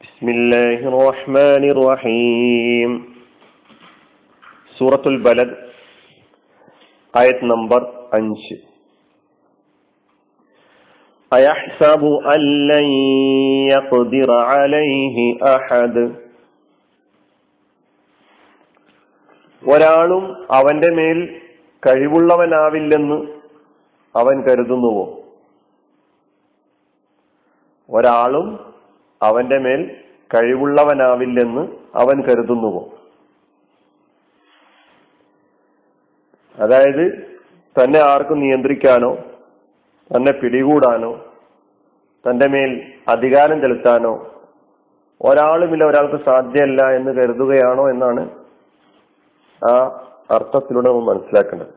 بسم الله الرحمن الرحيم سورة البلد آية نمبر അഞ്ച് أيحسب أن لن يقدر عليه أحد ഒരാളും അവന്റെ മേൽ കഴിവുള്ളവനാവില്ലെന്ന് അവൻ കരുതുന്നുവോ ഒരാളും അവന്റെ മേൽ കഴിവുള്ളവനാവില്ലെന്ന് അവൻ കരുതുന്നുവോ? അതായത് തന്നെ ആർക്കും നിയന്ത്രിക്കാനോ തന്നെ പിടികൂടാനോ തന്റെ മേൽ അധികാരം ചെലുത്താനോ ഒരാളുമില്ല ഒരാൾക്ക് സാധ്യമല്ല എന്ന് കരുതുകയാണോ എന്നാണ് ആ അർത്ഥത്തിലൂടെ നമ്മൾ മനസ്സിലാക്കേണ്ടത്.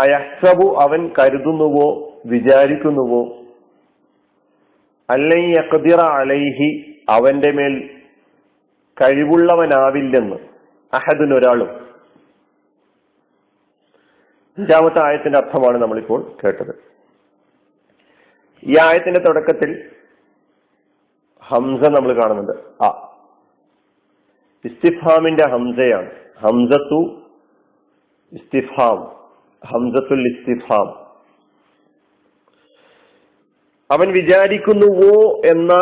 അയഹ്സബു അവൻ കരുതുന്നുവോ വിചാരിക്കുന്നുവോ? അല്ലൈ അലൈഹി അവന്റെ മേൽ കഴിവുള്ളവനാവില്ലെന്ന് അഹദിനൊരാളും. അഞ്ചാമത്തെ ആയത്തിന്റെ അർത്ഥമാണ് നമ്മളിപ്പോൾ കേട്ടത്. ഈ ആയത്തിന്റെ തുടക്കത്തിൽ ഹംസ നമ്മൾ കാണുന്നുണ്ട്. ആ ഇസ്തിഫാമിന്റെ ഹംസയാണ്. ഹംസത്തു ഇസ്തിഫാം. ഹംസത്തുൽ ഇസ്തിഫാം. അവൻ വിചാരിക്കുന്നുവോ എന്ന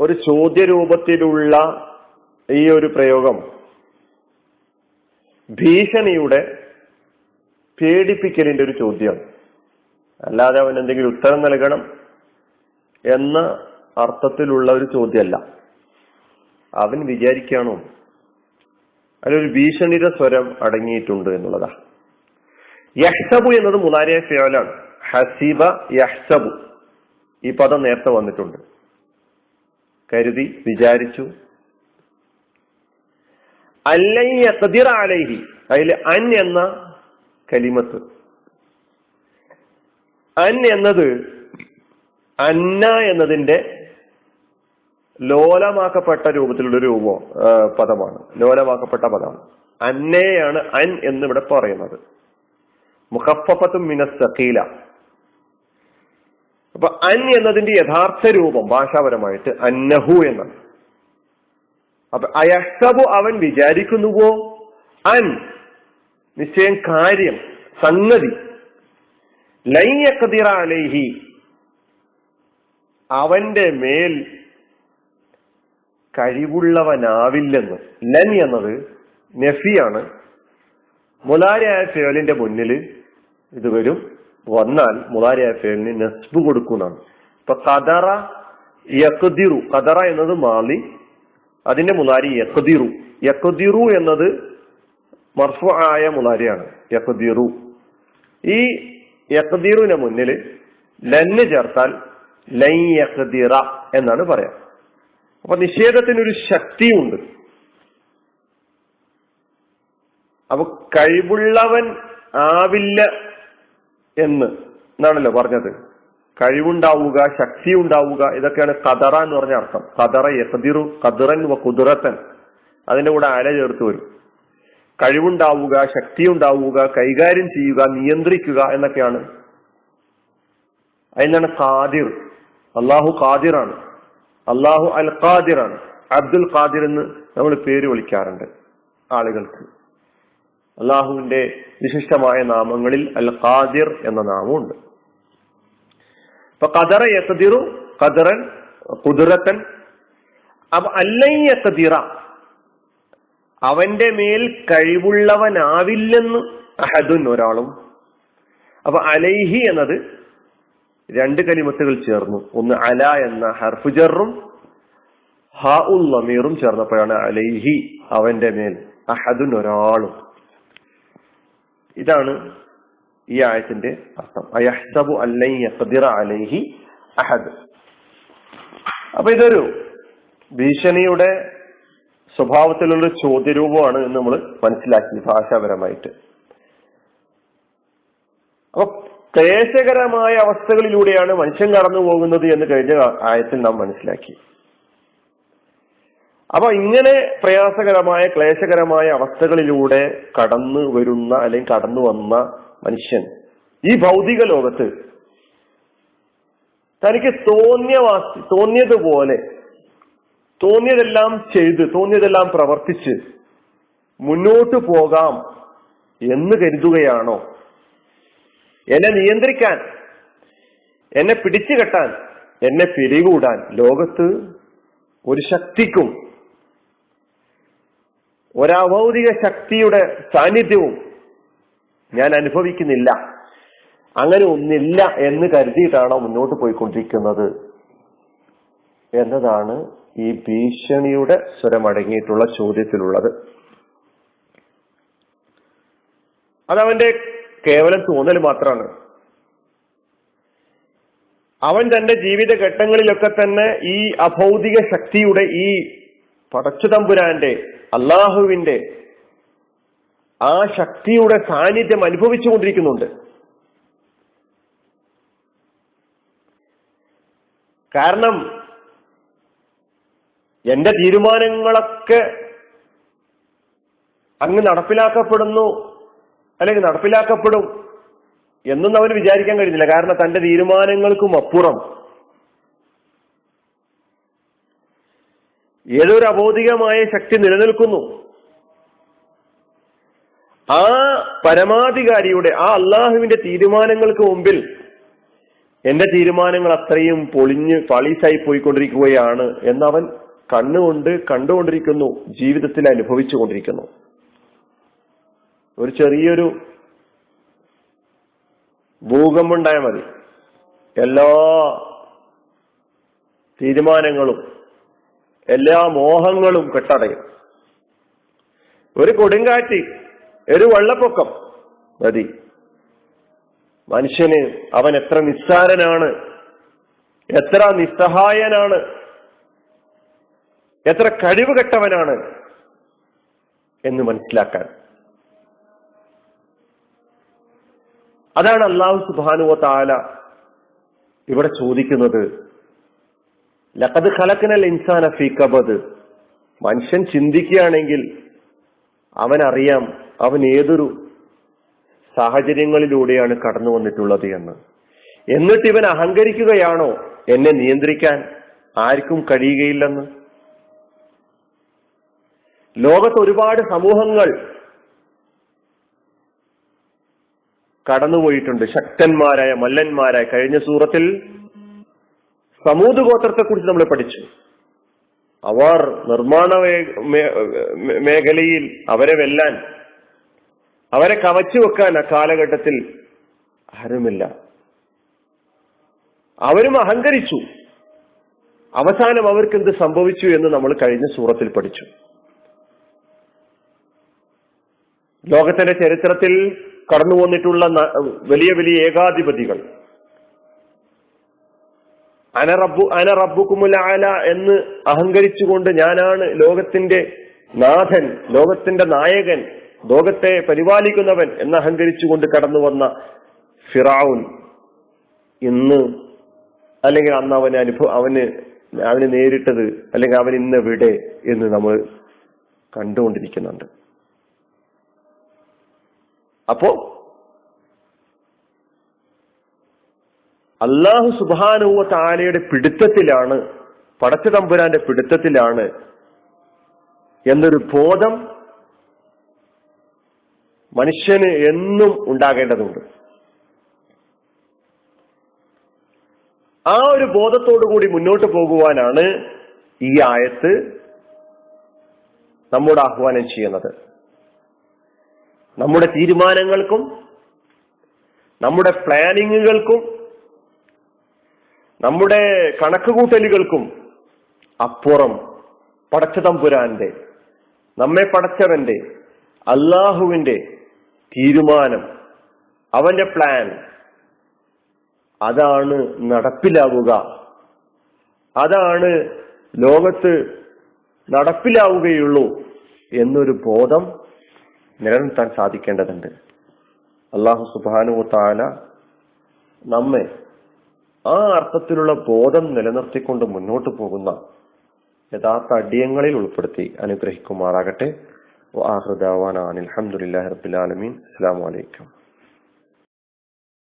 ഒരു ചോദ്യരൂപത്തിലുള്ള ഈ ഒരു പ്രയോഗം ഭീഷണിയുടെ പേടിപ്പിക്കലിന്റെ ഒരു ചോദ്യം. അല്ലാതെ അവൻ എന്തെങ്കിലും ഉത്തരം നൽകണം എന്ന അർത്ഥത്തിലുള്ള ഒരു ചോദ്യമല്ല. അവൻ വിചാരിക്കണോ അതിലൊരു ഭീഷണിയുടെ സ്വരം അടങ്ങിയിട്ടുണ്ട് എന്നുള്ളതാ. യഹ്സബു എന്നത് മുതാരിയ ഫേവലാണ് ഹസീബ യഹ്സബു. ഈ പദം നേരത്തെ വന്നിട്ടുണ്ട്. കരുതി വിചാരിച്ചു. അല്ലൈ അലൈഹി അതിൽ അൻ എന്ന കലിമത്ത്. അൻ എന്നത് അന്ന എന്നതിന്റെ ലോലമാക്കപ്പെട്ട രൂപത്തിലുള്ള രൂപം പദമാണ്. ലോലമാക്കപ്പെട്ട പദമാണ്. അന്നയാണ് അൻ എന്ന് ഇവിടെ പറയുന്നത്. മുഖഫത്തും മിനസ്സഖീല അപ്പൊ അൻ എന്നതിന്റെ യഥാർത്ഥ രൂപം ഭാഷാപരമായിട്ട് അന്നഹു എന്നാണ്. അപ്പൊ അയഷ്ടബു അവൻ വിചാരിക്കുന്നുവോ? അൻ നിശ്ചയം കാര്യം സംഗതി. ലൈയക്കതിറ അലൈഹി അവന്റെ മേൽ കഴിവുള്ളവനാവില്ലെന്ന്. ലൻ എന്നത് നെഫിയാണ്. മുലാരിയായ ഫേലിന്റെ മുന്നിൽ ഇത് വരും. വന്നാൽ മുലാരിയായ ഫേലിന് നസ്ബ് കൊടുക്കുന്നതാണ്. ഇപ്പൊ കദറ യക്കുദിറു കദറ എന്നത് മാളി അതിന്റെ മുതാരി യക്കുദിറു യക്കുദിറു എന്നത് മർഫു ആയ മുതാരിയാണ് യക്കുദിറു ഈ യക്കുദിറുവിന്റെ മുന്നിൽ ലന്ന് ചേർത്താൽ ലൈ എന്നാണ് പറയാം. അപ്പൊ നിഷേധത്തിനൊരു ശക്തിയുണ്ട്. അപ്പൊ കഴിവുള്ളവൻ ആവില്ല എന്ന്. എന്നാണല്ലോ പറഞ്ഞത്. കഴിവുണ്ടാവുക ശക്തി ഉണ്ടാവുക ഇതൊക്കെയാണ് കതറ എന്ന് പറഞ്ഞ അർത്ഥം. കതറ യസദിറു കതിറൻ വ കുതിറത്തൻ അതിന്റെ കൂടെ അല ചേർത്ത് വരും. കഴിവുണ്ടാവുക ശക്തി ഉണ്ടാവുക കൈകാര്യം ചെയ്യുക നിയന്ത്രിക്കുക എന്നൊക്കെയാണ്. അതിനാണ് ഖാദിർ. അള്ളാഹു ഖാദിറാണ്. അള്ളാഹു അൽ ഖാദിറാണ്. അബ്ദുൽ ഖാദിർ എന്ന് നമ്മൾ പേര് വിളിക്കാറുണ്ട് ആളുകൾക്ക്. അള്ളാഹുവിന്റെ വിശിഷ്ടമായ നാമങ്ങളിൽ അൽ ഖാദിർ എന്ന നാമമുണ്ട്. ഇപ്പൊ കദറ യസദിറു കദറൻ കുതിരത്തൻ അപ്പൊ അല്ലയ്യസദിറ അവന്റെ മേൽ കഴിവുള്ളവനാവില്ലെന്ന് അഹദുൻ ഒരാളും. അപ്പൊ അലൈഹി എന്നത് രണ്ട് കലിമത്തുകൾ ചേർന്നു. ഒന്ന് അല എന്ന ഹർഫുജറും ഹ ഉൽ നമീറും ചേർന്നപ്പോഴാണ് അലൈഹി അവന്റെ മേൽ അഹദുൻ ഒരാളും. ഇതാണ് ഈ ആയത്തിന്റെ അർത്ഥം. അയഹ്സബു അലൈഹി അഹദ്. അപ്പൊ ഇതൊരു ഭീഷണിയുടെ സ്വഭാവത്തിലുള്ള ചോദ്യരൂപമാണ് എന്ന് നമ്മൾ മനസ്സിലാക്കി ഭാഷാപരമായിട്ട്. അപ്പൊ ക്ലേശകരമായ അവസ്ഥകളിലൂടെയാണ് മനുഷ്യൻ കടന്നു പോകുന്നത് എന്ന് കഴിഞ്ഞ ആയത്തിൽ നാം മനസ്സിലാക്കി. അപ്പൊ ഇങ്ങനെ പ്രയാസകരമായ ക്ലേശകരമായ അവസ്ഥകളിലൂടെ കടന്നു വരുന്ന അല്ലെങ്കിൽ കടന്നു വന്ന മനുഷ്യൻ ഈ ഭൗതിക ലോകത്ത് തനിക്ക് തോന്നിയ വാസ്തു തോന്നിയതുപോലെ തോന്നിയതെല്ലാം ചെയ്ത് തോന്നിയതെല്ലാം പ്രവർത്തിച്ച് മുന്നോട്ട് പോകാം എന്ന് കരുതുകയാണോ? എന്നെ നിയന്ത്രിക്കാൻ എന്നെ പിടിച്ചു കെട്ടാൻ എന്നെ പിരികൂടാൻ ലോകത്ത് ഒരു ശക്തിക്കും ഒരഭൗതിക ശക്തിയുടെ സാന്നിധ്യവും ഞാൻ അനുഭവിക്കുന്നില്ല. അങ്ങനെ ഒന്നില്ല എന്ന് കരുതിയിട്ടാണോ മുന്നോട്ട് പോയിക്കൊണ്ടിരിക്കുന്നത്? എന്നതാണ് ഈ ഭീഷണിയുടെ സ്വരമടങ്ങിയിട്ടുള്ള ചോദ്യത്തിലുള്ളത്. അതവന്റെ കേവലം തോന്നൽ മാത്രമാണ്. അവൻ തന്റെ ജീവിത ഘട്ടങ്ങളിലൊക്കെ തന്നെ ഈ അഭൗതിക ശക്തിയുടെ ഈ പടച്ചുതമ്പുരാന്റെ അള്ളാഹുവിന്റെ ആ ശക്തിയുടെ സാന്നിധ്യം അനുഭവിച്ചുകൊണ്ടിരിക്കുന്നുണ്ട്. കാരണം എന്റെ തീരുമാനങ്ങളൊക്കെ അങ്ങ് നടപ്പിലാക്കപ്പെടുന്നു അല്ലെങ്കിൽ നടപ്പിലാക്കപ്പെടും എന്നൊന്നും അവന് വിചാരിക്കാൻ കഴിയുന്നില്ല കാരണം തന്റെ തീരുമാനങ്ങൾക്കും അപ്പുറം ഏതൊരു അബോധികമായ ശക്തി നിലനിൽക്കുന്നു? ആ പരമാധികാരിയുടെ ആ അള്ളാഹുവിന്റെ തീരുമാനങ്ങൾക്ക് മുമ്പിൽ എന്റെ തീരുമാനങ്ങൾ അത്രയും പൊളിഞ്ഞ് പളീസായി പോയിക്കൊണ്ടിരിക്കുകയാണ് എന്നവൻ കണ്ണുകൊണ്ട് കണ്ടുകൊണ്ടിരിക്കുന്നു ജീവിതത്തിൽ അനുഭവിച്ചു കൊണ്ടിരിക്കുന്നു ഒരു ചെറിയൊരു ഭൂകമ്പുണ്ടായാൽ മതി. എല്ലാ തീരുമാനങ്ങളും എല്ലാ മോഹങ്ങളും കെട്ടടയും. ഒരു കൊടുങ്കാറ്റ് ഒരു വെള്ളപ്പൊക്കം മതി. മനുഷ്യന് അവൻ എത്ര നിസ്സാരനാണ് എത്ര നിസ്സഹായനാണ് എത്ര കഴിവ് കെട്ടവനാണ് എന്ന് മനസ്സിലാക്കാൻ. അതാണ് അള്ളാഹു സുബാനുവ താല ഇവിടെ ചോദിക്കുന്നത് ലഖദ് ഖലക്കിനൽ ഇൻസാന ഫീ കബദ്. മനുഷ്യൻ ചിന്തിക്കുകയാണെങ്കിൽ അറിയാം അവൻ ഏതൊരു സാഹചര്യങ്ങളിലൂടെയാണ് കടന്നു വന്നിട്ടുള്ളത് എന്ന്. എന്നിട്ട് ഇവൻ അഹങ്കരിക്കുകയാണോ? എന്നെ നിയന്ത്രിക്കാൻ ആർക്കും കഴിയുകയില്ലെന്ന്. ലോകത്ത് ഒരുപാട് സമൂഹങ്ങൾ കടന്നുപോയിട്ടുണ്ട്. ശക്തന്മാരായ മല്ലന്മാരായ. കഴിഞ്ഞ സൂറത്തിൽ സമൂത് ഗോത്രത്തെ കുറിച്ച് നമ്മൾ പഠിച്ചു. അവർ നിർമ്മാണ മേഖലയിൽ അവരെ വെല്ലാൻ അവരെ കവച്ചു വെക്കാൻ ആ കാലഘട്ടത്തിൽ ആരുമില്ല. അവരും അഹങ്കരിച്ചു. അവസാനം അവർക്ക് എന്ത് സംഭവിച്ചു എന്ന് നമ്മൾ കഴിഞ്ഞ സൂറത്തിൽ പഠിച്ചു. ലോകത്തിന്റെ ചരിത്രത്തിൽ കടന്നു വന്നിട്ടുള്ള വലിയ വലിയ ഏകാധിപതികൾ അനറബു അനറബുക്കുമുല ആല എന്ന് അഹങ്കരിച്ചുകൊണ്ട് ഞാനാണ് ലോകത്തിന്റെ നാഥൻ ലോകത്തിന്റെ നായകൻ ലോകത്തെ പരിപാലിക്കുന്നവൻ എന്ന് അഹങ്കരിച്ചുകൊണ്ട് കടന്നു വന്ന ഫിറാവുൻ. ഇന്ന് അല്ലെങ്കിൽ അന്ന് അവന് അനുഭവം അവന് അവന് നേരിട്ടത് അല്ലെങ്കിൽ അവൻ ഇന്ന് എവിടെ എന്ന് നമ്മൾ കണ്ടുകൊണ്ടിരിക്കുന്നുണ്ട്. അപ്പോ അള്ളാഹു സുബാനുവ താലയുടെ പിടുത്തത്തിലാണ് പടച്ച തമ്പുരാന്റെ പിടുത്തത്തിലാണ് എന്നൊരു ബോധം മനുഷ്യന് എന്നും ഉണ്ടാകേണ്ടതുണ്ട്. ആ ഒരു ബോധത്തോടു കൂടി മുന്നോട്ട് പോകുവാനാണ് ഈ ആയത്ത് നമ്മോട് ആഹ്വാനം ചെയ്യുന്നത്. നമ്മുടെ തീരുമാനങ്ങൾക്കും നമ്മുടെ പ്ലാനിങ്ങുകൾക്കും നമ്മുടെ കണക്കുകൂട്ടലുകൾക്കും അപ്പുറം പടച്ച തമ്പുരാന്റെ നമ്മെ പടച്ചവന്റെ അള്ളാഹുവിന്റെ തീരുമാനം അവന്റെ പ്ലാൻ അതാണ് നടപ്പിലാവുക. അതാണ് ലോകത്ത് നടപ്പിലാവുകയുള്ളൂ എന്നൊരു ബോധം നിലനിർത്താൻ സാധിക്കേണ്ടതുണ്ട്. അള്ളാഹു സുബാനു താല നമ്മെ ആ അർത്ഥത്തിലുള്ള ബോധം നിലനിർത്തിക്കൊണ്ട് മുന്നോട്ട് പോകുന്ന യഥാർത്ഥ അടിയങ്ങളിൽ ഉൾപ്പെടുത്തി അനുഗ്രഹിക്കുമാറാകട്ടെ. അലഹമുല്ലാ റബുലാലമീൻ അസ്സാം വലൈക്കും